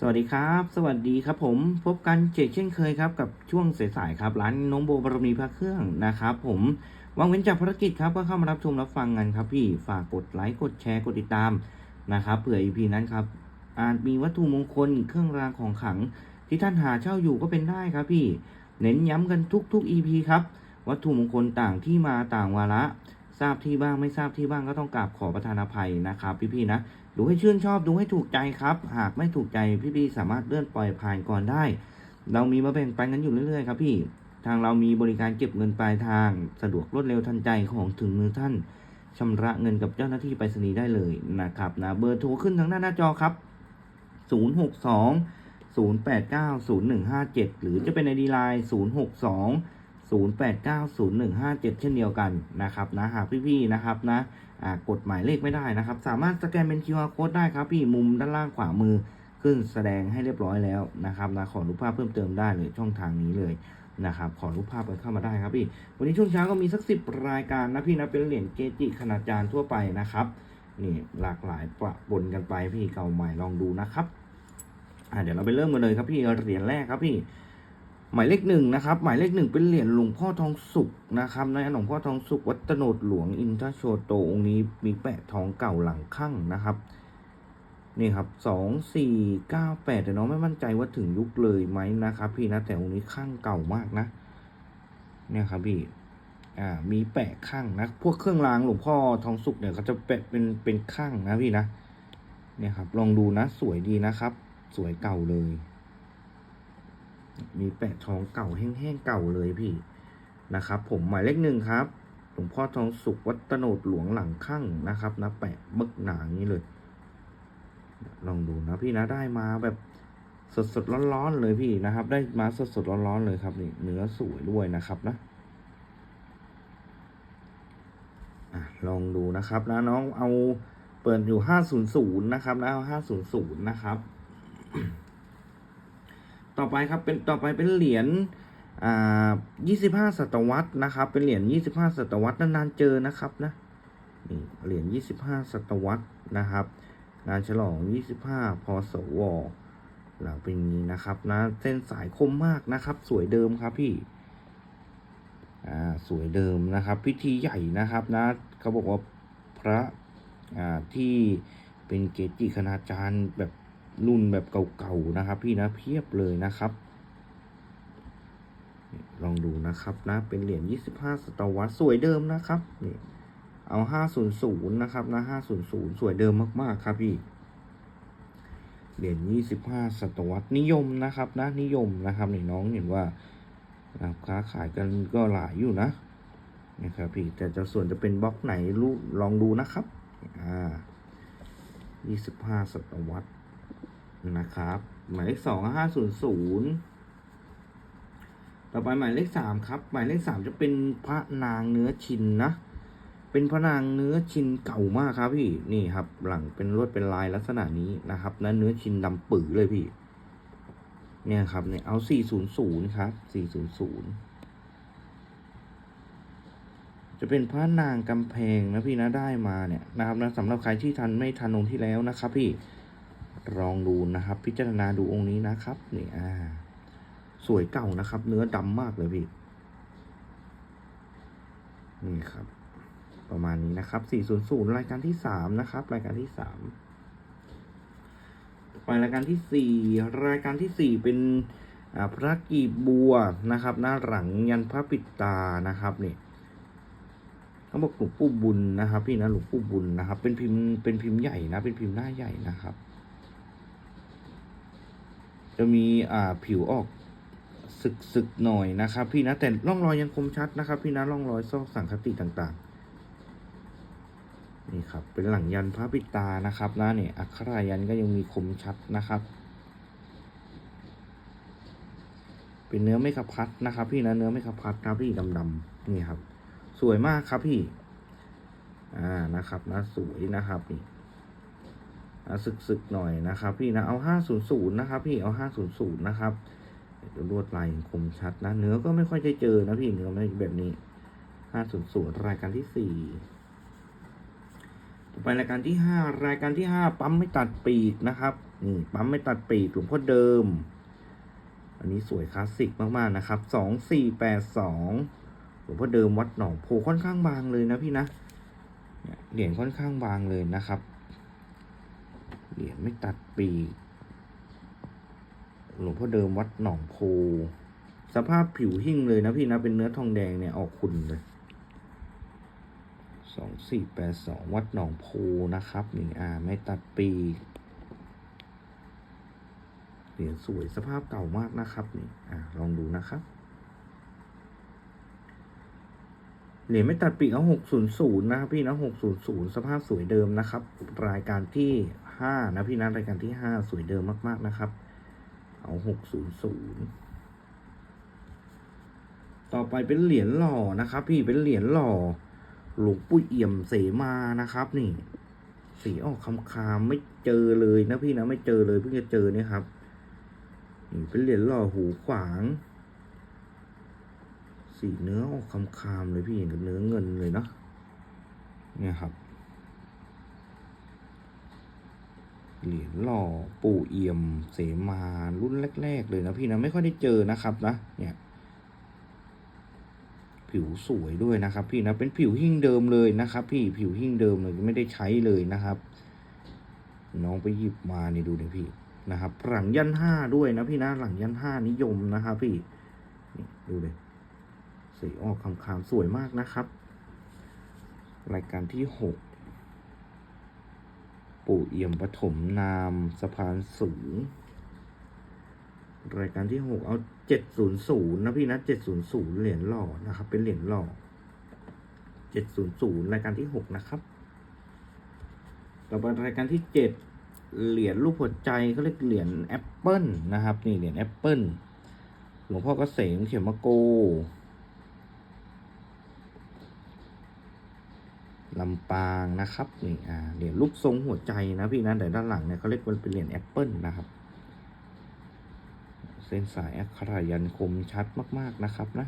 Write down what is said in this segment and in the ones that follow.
สวัสดีครับ สวัสดีครับผมพบกันเจกเช่นเคยครับกับช่วงสายๆครับร้านน้องโบบารมีพระเครื่องนะครับ ผมวางเว้นจากภารกิจครับก็เข้ามารับชมรับฟังกันครับ พี่ฝากกดไลค์กดแชร์กดติดตามนะครับเผื่ออีพีนั้นครับอาจมีวัตถุมงคลเครื่องรางของขลัง ที่ท่านหาเช่าอยู่ก็เป็นได้ครับพี่ เน้นย้ำกันทุกๆ EP ครับ วัตถุมงคลต่างที่มาต่างวาระ ทราบที่บ้างไม่ทราบที่บ้างก็ต้องกราบขอประทานอภัยนะครับ พี่ๆนะ ดูให้ชื่นชอบดูให้ถูกใจครับ หากไม่ถูกใจพี่ๆสามารถเลื่อนปล่อยผ่านก่อนได้ เรามีมาแบ่งปันกันอยู่เรื่อยๆครับพี่ ทางเรามีบริการเก็บเงินปลายทาง สะดวกรวดเร็วทันใจของถึงมือท่านชำระเงินกับเจ้าหน้าที่ไปรษณีย์ได้เลยนะครับนะเบอร์โทรขึ้นทางหน้าหน้าจอครับ 062 089 0157 หรือจะเป็นไอดีไลน์0620890157 เช่นเดียวกันนะครับนะหากพี่ๆนะครับนะ กดหมายเลขไม่ได้นะครับ สามารถสแกนเป็น QR code ได้ครับพี่มุมด้านล่างขวามือขึ้นแสดงให้เรียบร้อยแล้วนะครับนะขอรูปภาพเพิ่มเติมได้เลยช่องทางนี้เลยนะครับ ขอรูปภาพกันเข้ามาได้ครับพี่ วันนี้ช่วงเช้าก็มีสักสิบรายการนะพี่นะเป็นเหรียญเกจิขนาดจานทั่วไปนะครับนี่หลากหลายประปนกันไปพี่เก่าใหม่ลองดูนะครับอ่าเดี๋ยวเราไปเริ่มกันเลยครับพี่เหรียญแรกครับพี่ หมายเลขหนึ่งนะครับ หมายเลขหนึ่งเป็นเหรียญหลวงพ่อทองสุกนะครับในหลวงพ่อทองสุกวัดโนดหลวงอินทโชโตองค์นี้มีแปะทองเก่าหลังข้างนะครับนี่ครับสองสี่เก้าแปดแต่น้องไม่มั่นใจว่าถึงยุคเลยไหมนะครับ พี่นะแต่องค์นี้ข้างเก่ามากนะ เนี่ยครับพี่อ่ามีแปะข้างนะ พวกเครื่องรางหลวงพ่อทองสุกเนี่ยเขาจะแปะเป็นเป็นข้างนะพี่นะ เนี่ยครับ ลองดูนะสวยดีนะครับ สวยเก่าเลย มีแปะทองเก่าแห้งๆเก่าเลยพี่นะครับ ผมหมายเลขหนึ่งครับหลวงพ่อทองสุกวัตโนดหลวงหลังข้างนะครับนะแปะมึกหนาอย่างนี้เลย ลองดูนะพี่นะได้มาแบบสดๆร้อนๆเลยพี่นะครับ ได้มาสดๆร้อนๆเลยครับนี่เนื้อสวยด้วยนะครับนะอะลองดูนะครับนะน้องเอาเปิดอยู่ห้าศูนย์ศูนย์นะครับนะเอาห้าศูนย์ศูนย์นะครับ ต่อไปครับเป็นต่อไปเป็นเหรียญอ่ายี่สิบห้าศตวรรษนะครับ เป็นเหรียญยี่สิบห้าศตวรรษนานๆเจอนะครับนะนี่เหรียญยี่สิบห้าศตวรรษนะครับ งานฉลองยี่สิบห้าพศวหลังเป็นงนี้นะครับนะเส้นสายคมมากนะครับ สวยเดิมครับพี่อ่าสวยเดิมนะครับ พิธีใหญ่นะครับนะเขาบอกว่าพระอ่าที่เป็นเกจิคณาจารย์แบบ รุ่นแบบเก่าๆนะครับ พี่นะเพียบเลยนะครับ ลองดูนะครับนะเป็นเหรียญ25ศตวรรษสวยเดิมนะครับนี่เอา500นะครับนะ500 สวยเดิมมากๆครับพี่เหรียญ25 ศตวรรษนิยมนะครับนะนิยมนะครับนี่น้องเห็นว่าอ่าค้าขายกันก็หลายอยู่นะนะครับพี่แต่จะส่วนจะเป็นบล็อกไหนรู้ลองดูนะครับอ่า25 ศตวรรษ นะครับ หมายเลขสองห้าศูนย์ศูนย์ต่อไปหมายเลขสามครับ หมายเลขสามจะเป็นพระนางเนื้อชินนะ เป็นพระนางเนื้อชินเก่ามากครับพี่นี่ครับ หลังเป็นลวดเป็นลายลักษณะนี้นะครับนั้นเนื้อชินดำปื๋อเลยพี่ เนี่ยครับเนี่ยเอาสี่ศูนย์ศูนย์ครับสี่ศูนย์ศูนย์จะเป็นพระนางกำแพงนะพี่นะได้มาเนี่ยนะครับนะสำหรับใครที่ทันไม่ทันองค์ที่แล้วนะครับพี่ ลองดูนะครับ พิจารณาดูองค์นี้นะครับนี่อ่า สวยเก่านะครับ เนื้อดำมากเลยพี่ นี่ครับ ประมาณนี้นะครับ 400 รายการที่สามนะครับ รายการที่สามไปรายการที่สี่รายการที่สี่เป็นพระกีบบัวนะครับ หน้าหลังยันพระปิดตานะครับนี่เขาบอกหลวงปู่บุญนะครับ พี่นะหลวงปู่บุญนะครับ เป็นพิมพ์เป็นพิมพ์ใหญ่นะ เป็นพิมพ์หน้าใหญ่นะครับ จะมีอ่าผิวออกสึกสึกหน่อยนะครับ พี่นะแต่ร่องรอยยังคมชัดนะครับ พี่นะร่องรอยซอกสังคติต่างๆ นี่ครับ เป็นหลังยันพระปิตานะครับนะเนี่ยอักขรายันก็ยังมีคมชัดนะครับ เป็นเนื้อไม่ขับพัดนะครับ พี่นะเนื้อไม่ขับพัดนะพี่ดำๆนี่ครับ สวยมากครับพี่ อ่านะครับนะสวยนะครับนี่ อะสึกๆหน่อยนะครับ พี่นะเอาห้าศูนย์ศูนย์นะครับพี่เอาห้าศูนย์ศูนย์นะครับลวดลายคมชัดนะ เนื้อก็ไม่ค่อยจะเจอนะพี่เนื้อไม่แบบนี้ห้าศูนย์ศูนย์รายการที่สี่ต่ไปรายการที่ห้ารายการที่ห้าปั๊มไม่ตัดปีกนะครับนี่ปั๊มไม่ตัดปีกหลวงพ่อเดิม อันนี้สวยคลาสสิกมากๆนะครับสองสี่แปดสองหลวงพ่อเดิมวัดหนองโพค่อนข้างบางเลยนะพี่นะเนี่ยเหรียญค่อนข้างบางเลยนะครับ เหรียญไม่ตัดปีกหลวงพ่อเดิมวัดหนองโพ สภาพผิวหิ้งเลยนะพี่นะเป็นเนื้อทองแดงเนี่ยออกขุ่นเลยสองสี่แปดสองวัดหนองโพนะครับนี่อ่าไม่ตัดปีกเหรียญสวยสภาพเก่ามากนะครับนี่อ่าลองดูนะครับเหรียญไม่ตัดปีกเอาหกศูนย์ศูนย์นะครับพี่นะหกศูนย์ศูนย์สภาพสวยเดิมนะครับ รายการที่ ห้านะพี่นะรายการที่ห้าสวยเดิมมากๆนะครับ เอาหกศูนย์ศูนย์ต่อไปเป็นเหรียญหล่อนะครับ พี่เป็นเหรียญหล่อ หลวงปู่เอี่ยมเสมานะครับ นี่ สีออกคำคามไม่เจอเลยนะพี่นะไม่เจอเลยเพิ่งจะเจอเนี่ยครับนี่เป็นเหรียญหล่อหูขวาง สีเนื้อออกคำคามเลยพี่เห็นกับเนื้อเงินเลยเนาะเนี่ยครับ เหรียญหล่อปู่เอี่ยม เสมารุ่นแรก ๆ เลยนะพี่นะไม่ค่อยได้เจอนะครับนะเนี่ย ผิวสวยด้วยนะครับ พี่นะเป็นผิวหิ้งเดิมเลยนะครับ พี่ผิวหิ้งเดิมเลยไม่ได้ใช้เลยนะครับ น้องไปหยิบมานี่ดูนี่พี่นะครับ หลังยันห้าด้วยนะพี่นะหลังยันห้านิยมนะครับ พี่นี่ดูเลยสีออกคำคามๆสวยมากนะครับ รายการที่หก ปู่เอี่ยมปฐมนามสะพานสูง รายการที่หกเอาเจ็ดศูนย์ศูนย์นะพี่นะเจ็ดศูนย์ศูนย์เหรียญหล่อนะครับ เป็นเหรียญหล่อเจ็ดศูนย์ศูนย์รายการที่หกนะครับ ต่อไปรายการที่เจ็ดเหรียญรูปหัวใจเขาเรียกเหรียญแอปเปิลนะครับ นี่เหรียญแอปเปิลหลวงพ่อกเกษมเขมโก ลำปางนะครับนี่อ่าเหรียญรูปทรงหัวใจนะพี่นะแต่ด้านหลังเนี่ยเขาเรียกว่าเป็นเหรียญแอปเปิลนะครับ เส้นสายอักขระยันคมชัดมาก ๆนะครับนะ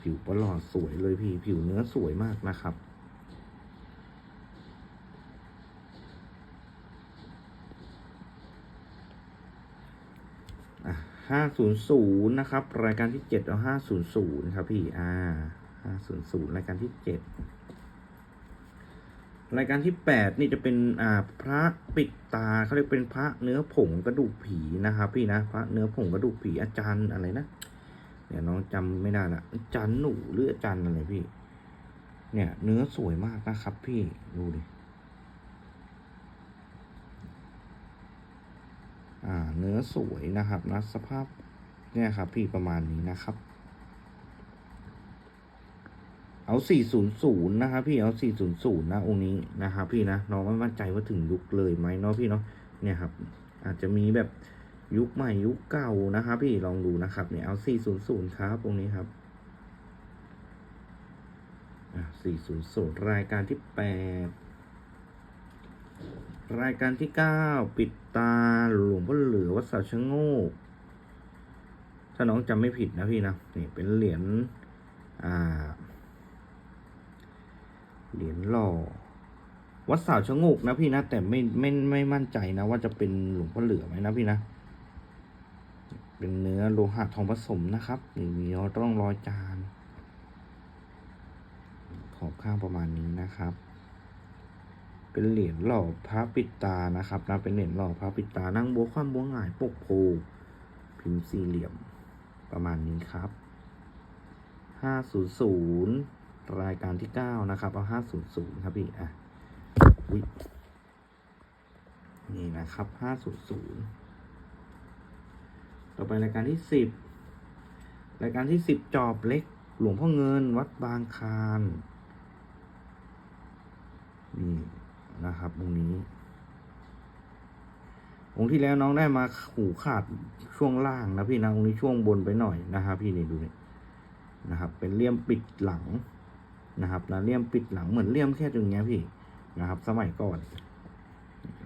ผิวประหลอดสวยเลยพี่ผิวเนื้อสวยมากนะครับ ห้าศูนย์ศูนย์นะครับ รายการที่เจ็ดเอาห้าศูนย์ศูนย์ครับพี่อ่าห้าศูนย์ศูนย์รายการที่เจ็ดรายการที่แปดนี่จะเป็นอ่าพระปิดตาเขาเรียกเป็นพระเนื้อผงกระดูกผีนะครับ พี่นะพระเนื้อผงกระดูกผีอาจารย์อะไรนะเดี๋ยวน้องจำไม่ได้ละอาจารย์หนูหรืออาจารย์อะไรพี่ เนี่ย เนื้อสวยมากนะครับ พี่ดูดิ อ่า เนื้อสวยนะครับนะสภาพเนี่ยครับพี่ประมาณนี้นะครับ เอา 400 นะครับพี่เอา 400 นะองค์นี้นะครับพี่นะน้องไม่มั่นใจว่าถึงยุคเลยไหมเนาะพี่เนาะเนี่ยครับ อาจจะมีแบบยุคใหม่ยุคเก่านะครับพี่ลองดูนะครับเนี่ยเอา 400 ครับองค์นี้ครับอ่า400 รายการที่ 8 รายการที่ 9 ปิดตาหลวงพ่อเหลือวัดสาชะโงก ถ้าน้องจำไม่ผิดนะพี่นะนี่เป็นเหรียญอ่า เหรียญหล่อวัดสาวชะโงกนะพี่นะแต่ไม่ไม่ไม่มั่นใจนะ ว่าจะเป็นหลวงพ่อเหลือไหมนะพี่นะ เป็นเนื้อโลหะทองผสมนะครับนี่มีร่องรอยจานขอบข้างประมาณนี้นะครับ เป็นเหรียญหล่อพระปิดตานะครับนะเป็นเหรียญหล่อพระปิดตานั่งบัวคว่ำบัวหงายปกโพพิมพ์สี่เหลี่ยมประมาณนี้ครับห้าศูนย์ศูนย์รายการที่เก้านะครับ เอาห้าศูนย์ศูนย์ครับพี่ อะอุ๊ยนี่นะครับห้าศูนย์ศูนย์ต่อไปรายการที่สิบรายการที่สิบจอบเล็ก หลวงพ่อเงินวัดบางคารนี่ นะครับองค์นี้ องค์ที่แล้วน้องได้มาหูขาดช่วงล่างนะพี่นะองค์นี้ช่วงบนไปหน่อยนะครับพี่นี่ดูนี่นะครับ เป็นเลี่ยมปิดหลังนะครับนะเลี่ยมปิดหลังเหมือนเลี่ยมแค่ตรงเนี้ยพี่นะครับ สมัยก่อน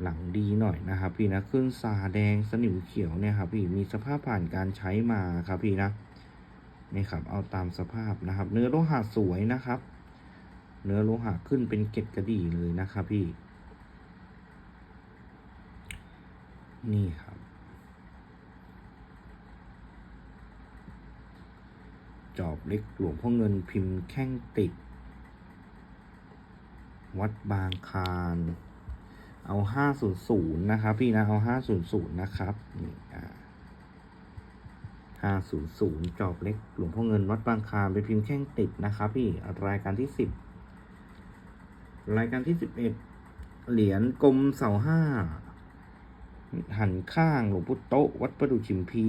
หลังดีหน่อยนะครับ พี่นะขึ้นซาแดงสนิมเขียวเนี่ยครับ พี่มีสภาพผ่านการใช้มาครับพี่นะนี่ครับ เอาตามสภาพนะครับ เนื้อโลหะสวยนะครับ เนื้อโลหะขึ้นเป็นเกล็ดกระดี่เลยนะครับพี่ นี่ครับ จอบเล็กหลวงพ่อเงินพิมพ์แข้งติด วัดบางคารเอาห้าศูนย์ศูนย์นะครับ พี่นะเอาห้าศูนย์ศูนย์นะครับนี่อ่าห้าศูนย์ศูนย์จอบเล็กหลวงพ่อเงินวัดบางคารเป็นพิมพ์แข้งติดนะครับ พี่รายการที่สิบรายการที่สิบเอ็ดเหรียญกลมเสาห้า หันข้างหลวงพุทโตวัดประดูชิมพี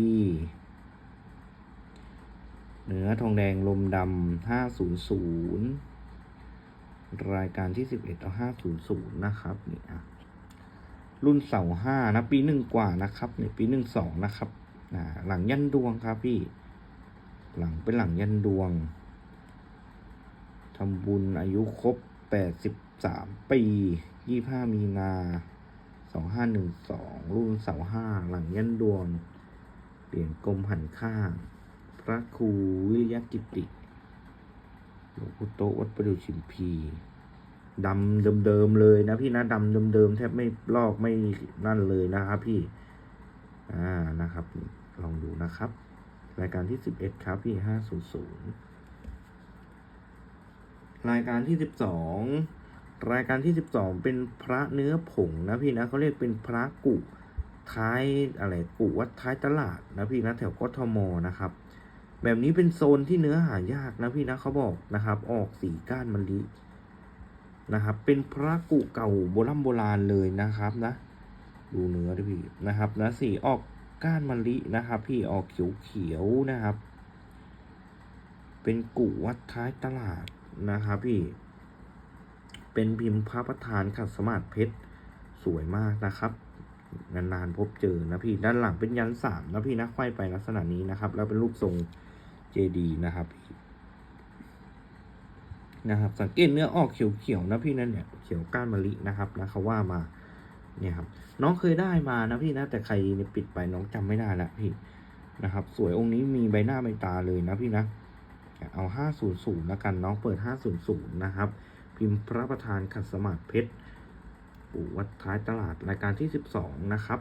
เหนือทองแดงลมดำห้าศูนย์ศูนย์รายการที่สิบเอ็ดเอาห้าศูนย์ศูนย์นะครับนี่อะรุ่นเสาห้านะ ปีหนึ่งกว่านะครับเนี่ยปีหนึ่งสองนะครับอ่าหลังยันดวงครับพี่ หลังเป็นหลังยันดวงทำบุญอายุครบแปดสิบสามปียี่ห้ามีนา สองห้าหนึ่งสองรุ่นเสาห้าหลังยันดวงเหรียญกลมหันข้าง พระครูวิริยกิติหลวงพุโตวัดประดู่ชิมพีดำเดิมๆเลยนะพี่นะดำเดิมๆแทบไม่ลอกไม่นั่นเลยนะครับพี่ อ่านะครับ ลองดูนะครับ รายการที่สิบเอ็ดครับพี่ห้าศูนย์ศูนย์รายการที่สิบสอง รายการที่สิบสองเป็นพระเนื้อผงนะพี่นะเขาเรียกเป็นพระกุท้ายอะไรกุวัดท้ายตลาดนะพี่นะแถวกทมนะครับ แบบนี้เป็นโซนที่เนื้อหายากนะพี่นะเขาบอกนะครับ ออกสีก้านมะลินะครับ เป็นพระกุเก่าโบราณโบราณเลยนะครับนะ ดูเนื้อด้วยพี่นะครับนะสีออกก้านมะลินะครับ พี่ออกเขียวเขียวๆนะครับ เป็นกุวัดท้ายตลาดนะครับพี่ เป็นพิมพ์พระประธานขัดสมาธิเพชรสวยมากนะครับ นานๆพบเจอนะพี่ด้านหลังเป็นยันสามนะพี่นะไขว้ไปลักษณะนี้นะครับ แล้วเป็นรูปทรงเจดีนะครับนะครับ สังเกตเนื้อออกเขียวๆนะพี่นั่นเนี่ยเขียวก้านมะลินะครับนะเขาว่ามาเนี่ยครับ น้องเคยได้มานะพี่นะแต่ใครปิดไปน้องจำไม่ได้ละพี่นะครับ สวยองค์นี้มีใบหน้าใบตาเลยนะพี่นะเอาห้าศูนย์ศูนย์แล้วกันน้องเปิดห้าศูนย์ศูนย์นะครับ พิมพ์พระประธานขัดสมาธิเพชรปู่วัดท้ายตลาดรายการที่สิบสองนะครับ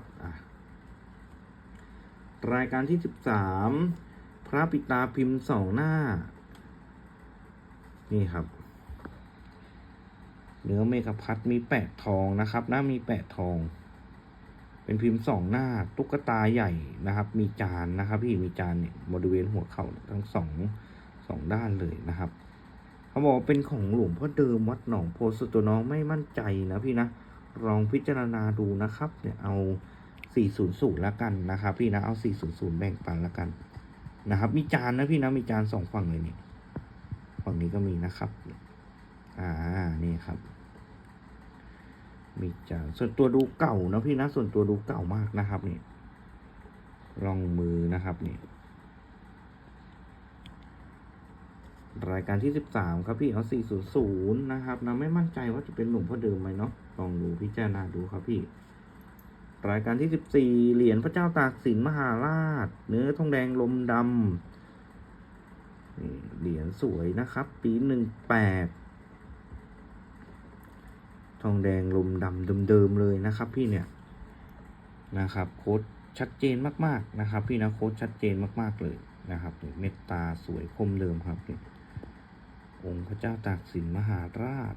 รายการที่สิบสามพระปิตาพิมพ์สองหน้า นี่ครับ เนื้อเมฆพัดมีแปดทองนะครับหน้ามีแปดทอง เป็นพิมพ์สองหน้าตุ๊กตาใหญ่นะครับ มีจานนะครับ พี่มีจานเนี่ยบริเวณหัวเข่าทั้งสองสองด้านเลยนะครับ เขาบอกว่าเป็นของหลวงพ่อเดิมวัดหนองโพสตัวน้องไม่มั่นใจนะพี่นะลองพิจารณาดูนะครับ เนี่ยเอา 400แล้วกันนะครับ พี่นะเอา 400 แบ่งปันแล้วกันนะครับ มีจานนะพี่นะมีจานสองฝั่งเลยเนี่ยฝั่งนี้ก็มีนะครับ อ่านี่ครับ มีจานส่วนตัวดูเก่านะพี่นะส่วนตัวดูเก่ามากนะครับนี่รองมือนะครับนี่ รายการที่สิบสามครับพี่เอาสี่ศูนย์นะครับนะไม่มั่นใจว่าจะเป็นหลวงพ่อเดิมไหมเนาะลองดูพิจารณาดูครับพี่ รายการที่สิบสี่เหรียญพระเจ้าตากสินมหาราช เนื้อทองแดงลมดำเหรียญสวยนะครับ ปีหนึ่งแปดทองแดงลมดำเดิมๆเลยนะครับพี่เนี่ยนะครับโค้ดชัดเจนมากๆนะครับ พี่นะโค้ดชัดเจนมากๆเลยนะครับเม็ดตาสวยคมเดิมครับนี่ องค์พระเจ้าตากสินมหาราช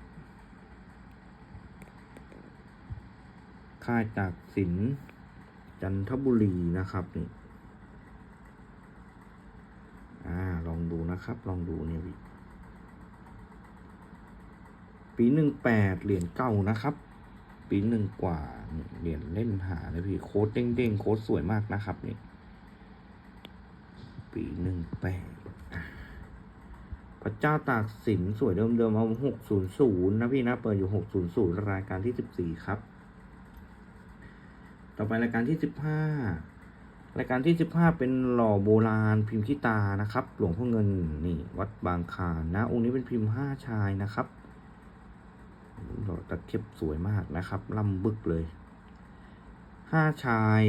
ค่ายตากสินจันทบุรีนะครับนี่อ่าลองดูนะครับ ลองดูเนี่ยพี่ปีหนึ่งแปดเหรียญเก่านะครับ ปีหนึ่งกว่าเหรียญเล่นหาเลยพี่โค้ดเด้งๆโค้ดสวยมากนะครับนี่ปีหนึ่งแปด ระเจ้าตากสินสวยเดิมๆเอาหกศูนย์ศูนย์นะพี่นะเปิดอยู่หกศูนย์ศูนย์รายการที่สิบสี่ครับ ต่อไปรายการที่สิบห้ารายการที่สิบห้าเป็นหล่อโบราณพิมพ์ขี้ตานะครับ หลวงพ่อเงินนี่วัดบางคานนะ องค์นี้เป็นพิมพ์ห้าชายนะครับหล่อตะเข็บสวยมากนะครับล่ำบึกเลยห้าชาย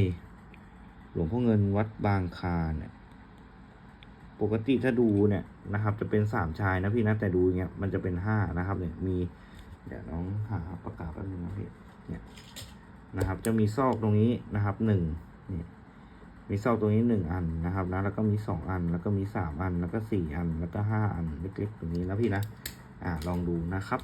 หลวงพ่อเงินวัดบางคาเนี่ย ปกติถ้าดูเนี่ยนะครับ จะเป็นสามชายนะพี่นะแต่ดูเงี้ยมันจะเป็นห้านะครับ เนี่ยมี เดี๋ยวน้องหาประกาศแป๊บนึงนะพี่เนี่ยนะครับ จะมีซอกตรงนี้นะครับหนึ่งนี่มีซอกตรงนี้หนึ่งอันนะครับนะแล้วก็มีสองอัน แล้วก็มีสามอัน แล้วก็สี่อัน แล้วก็ห้าอันเล็กๆตรงนี้นะพี่นะอ่าลองดูนะครับ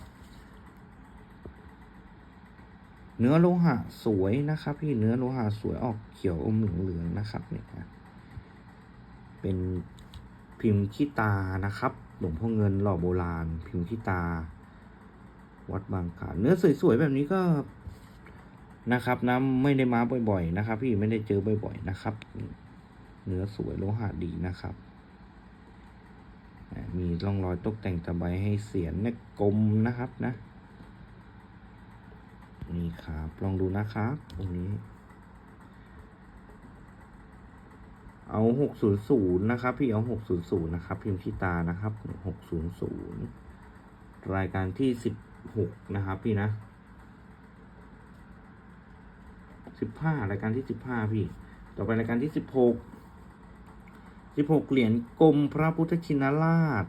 เนื้อโลหะสวยนะครับ พี่เนื้อโลหะสวยออกเขียวอมเหลืองๆนะครับเนี่ยเป็น พิมพ์ขี้ตานะครับ หลวงพ่อเงินหล่อโบราณ พิมพ์ขี้ตา วัดบางขาเนื้อสวยๆแบบนี้ก็นะครับนะไม่ได้มาบ่อยๆนะครับ พี่ไม่ได้เจอบ่อยๆนะครับ เนื้อสวยโลหะดีนะครับ มีร่องรอยตกแต่งตะไบให้เสียนเนี่ยกลมนะครับนะ นี่ครับ ลองดูนะครับตรงนี้ เอาหกศูนย์ศูนย์นะครับ พี่เอาหกศูนย์ศูนย์นะครับ พิมพ์ที่ตานะครับหกศูนย์ศูนย์รายการที่สิบหกนะครับ พี่นะสิบห้ารายการที่สิบห้าพี่ ต่อไปรายการที่สิบหกสิบหกเหรียญกรมพระพุทธชินราช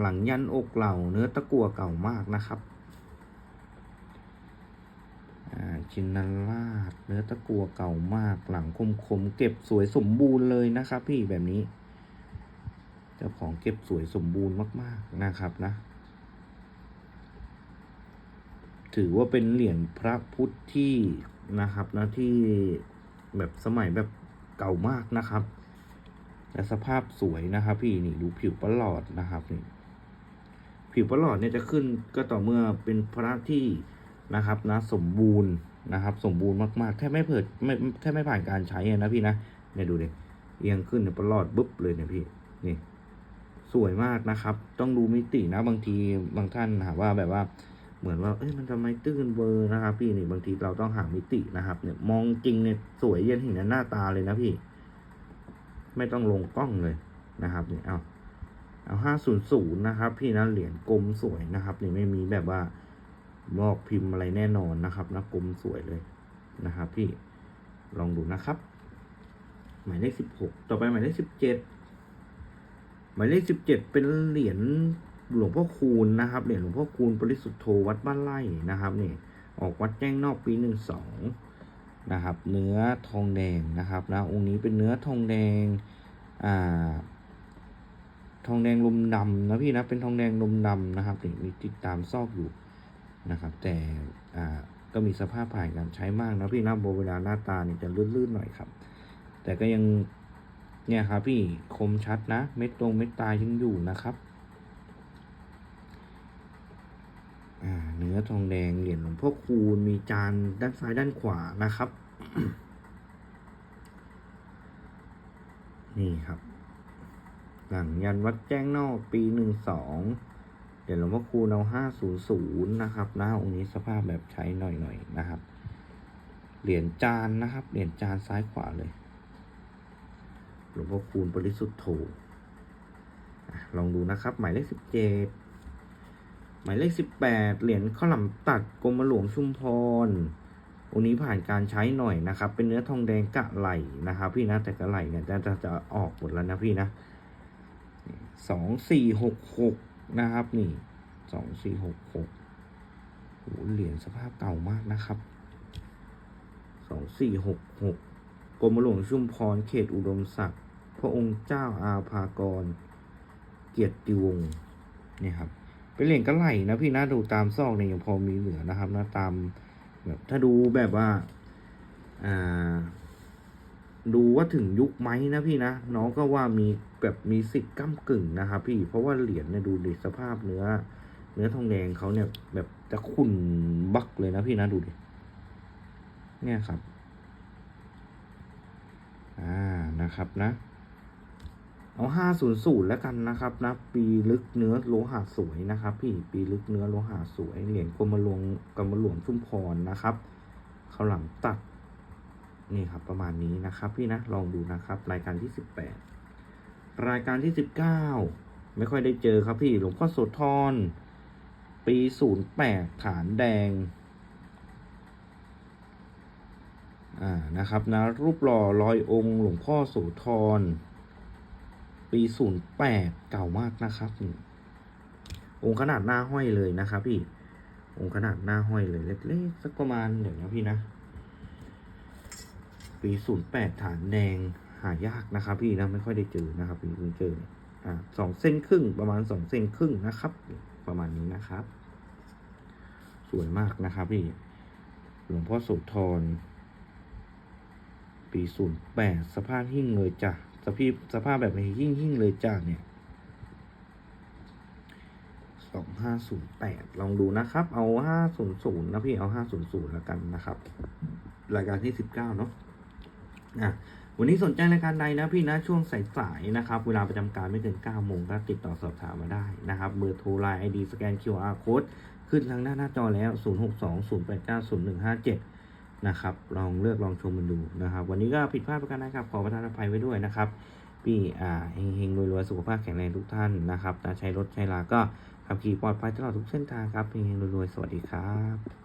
หลังยันอกเหล่าเนื้อตะกัวเก่ามากนะครับ อ่า ชินราชเนื้อตะกัวเก่ามากหลังคมคมๆเก็บสวยสมบูรณ์เลยนะครับ พี่แบบนี้เจ้าของเก็บสวยสมบูรณ์มาก ๆนะครับนะ ถือว่าเป็นเหรียญพระพุทธที่นะครับนะที่แบบสมัยแบบเก่ามากนะครับและสภาพสวยนะครับ พี่นี่ดูผิวประหลอดนะครับนี่ผิวประหลอดเนี่ยจะขึ้นก็ต่อเมื่อเป็นพระที่นะครับนะสมบูรณ์ นะครับ สมบูรณ์มากๆแทบไม่เผิดไม่แทบไม่ผ่านการใช้นะพี่นะเนี่ยดูดิเอียงขึ้นเนี่ยปลอดบึ๊บเลยเนี่ยพี่นี่สวยมากนะครับ ต้องดูมิตินะบางทีบางท่านหาว่าแบบว่าเหมือนว่าเอ้ยมันทำไมตื้นเบอร์นะครับ พี่นี่บางทีเราต้องหามิตินะครับ เนี่ยมองจริงเนี่ยสวยเย็นเห็นหน้าตาเลยนะพี่ ไม่ต้องลงกล้องเลยนะครับเนี่ยเอาเอาห้าศูนย์ศูนย์นะครับ พี่นะเหรียญกลมสวยนะครับนี่ไม่มีแบบว่า ลอกพิมพ์อะไรแน่นอนนะครับนะกลมสวยเลยนะครับ พี่ลองดูนะครับ หมายเลขสิบหกต่อไปหมายเลขสิบเจ็ดหมายเลขสิบเจ็ดเป็นเหรียญหลวงพ่อคูณนะครับเหรียญหลวงพ่อคูณปริสุทธโธวัดบ้านไร่นะครับนี่ออกวัดแจ้งนอกปีหนึ่งสองนะครับ เนื้อทองแดงนะครับนะองค์นี้เป็นเนื้อทองแดงอ่าทองแดงลมดำนะพี่นะเป็นทองแดงลมดำนะครับนี่มีติดตามซอกอยู่ นะครับ แต่อ่าก็มีสภาพผ่านการใช้มากนะพี่นะโบเวลาหน้าตาเนี่ยจะลื่นๆหน่อยครับ แต่ก็ยังเนี่ยครับพี่คมชัดนะเม็ดตรงเม็ดตายังอยู่นะครับเนื้อทองแดงเหรียญหลวงพ่อคูณมีจานด้านซ้ายด้านขวานะครับ นี่ครับ หลังยันวัดแจ้งนอกปีหนึ่งสอง ดี๋ยวหลวงพ่อคูณเอาห้าศูนย์ศูนย์นะครับหน้าองค์นี้สภาพแบบใช้หน่อยๆนะครับ เหรียญจานนะครับ เหรียญจานซ้ายขวาเลยหลวงพ่อคูณปริสุทธโธลองดูนะครับ หมายเลขสิบเจ็ดหมายเลขสิบแปดเหรียญข้าวหลามตัดกรมหลวงชุมพรองค์นี้ผ่านการใช้หน่อยนะครับ เป็นเนื้อทองแดงกะไหลนะครับ พี่นะแต่กะไหลเนี่ยจะจะจะออกหมดแล้วนะพี่นะสองสี่หกหก นะครับ นี่สองสี่หกหกโหเหรียญสภาพเก่ามากนะครับสองสี่หกหกกรมหลวงชุมพรเขตอุดมศักดิ์พระองค์เจ้าอาภากร เกียรติวงศ์เนี่ยครับเป็นเหรียญกระไหลนะพี่นะดูตามซอกเนี่ยยังพอมีเหลือนะครับนะตามแบบถ้าดูแบบว่า อ่า ดูว่าถึงยุคไหมนะพี่นะน้องก็ว่ามีแบบมีสิทธิ์ก้ากึ่งนะครับพี่เพราะว่าเหรียญเนี่ยดูดิสภาพเนื้อ เนื้อทองแดงเขาเนี่ย แบบจะขุ่นบักเลยนะพี่นะดูดิเนี่ยครับ อ่านะครับนะเอาห้าศูนย์ศูนย์แล้วกันนะครับนะ ปีลึกเนื้อโลหะสวยนะครับ พี่ปีลึกเนื้อโลหะสวยเหรียญกรมหลวงกรมหลวงชุมพรนะครับเขาวหลังตัด นี่ครับประมาณนี้นะครับพี่นะลองดูนะครับ รายการที่สิบแปดรายการที่สิบเก้าไม่ค่อยได้เจอครับพี่หลวงพ่อโสธรปีศูนย์แปดฐานแดงอ่านะครับนะรูปหล่อลอยองค์หลวงพ่อโสธรปีศูนย์แปดเก่ามากนะครับองค์ขนาดหน้าห้อยเลยนะครับพี่องค์ขนาดหน้าห้อยเลยเล็กๆสักประมาณเดี๋ยวนะพี่นะ ปีศูนย์แปดฐานแดงหายากนะครับ พี่นะไม่ค่อยได้เจอนะครับพี่เพิ่งเจออ่าสองเส้นครึ่งประมาณสองเส้นครึ่งนะครับ ประมาณนี้นะครับ สวยมากนะครับพี่หลวงพ่อโสธรปีศูนย์แปดสภาพหิ่งเลยจ้ะสภาพสภาพแบบหิ่งหิ่งเลยจ้ะเนี่ยสองห้าศูนย์แปดลองดูนะครับ เอาห้าศูนย์ศูนย์นะพี่เอาห้าศูนย์ศูนย์แล้วกันนะครับ รายการที่สิบเก้าเนาะ อะวันนี้สนใจรายการใดนะพี่นะช่วงสายๆนะครับ เวลาประจำการไม่เกิน9โมงก็ติดต่อสอบถามมาได้นะครับเบอร์โทรไลน์ ID สแกน QR Code ขึ้นทางหน้าหน้าจอแล้ว 0620890157 นะครับ ลองเลือกลองชมมันดูนะครับ วันนี้ก็ผิดพลาดประการใดครับ ขอประทานอภัยไว้ด้วยนะครับ พี่อ่าเฮงๆรวยๆสุขภาพแข็งแรงทุกท่านนะครับนะใช้รถใช้ลาก็ขับขี่ปลอดภัยตลอดทุกเส้นทางครับเฮงๆรวยๆสวัสดีครับ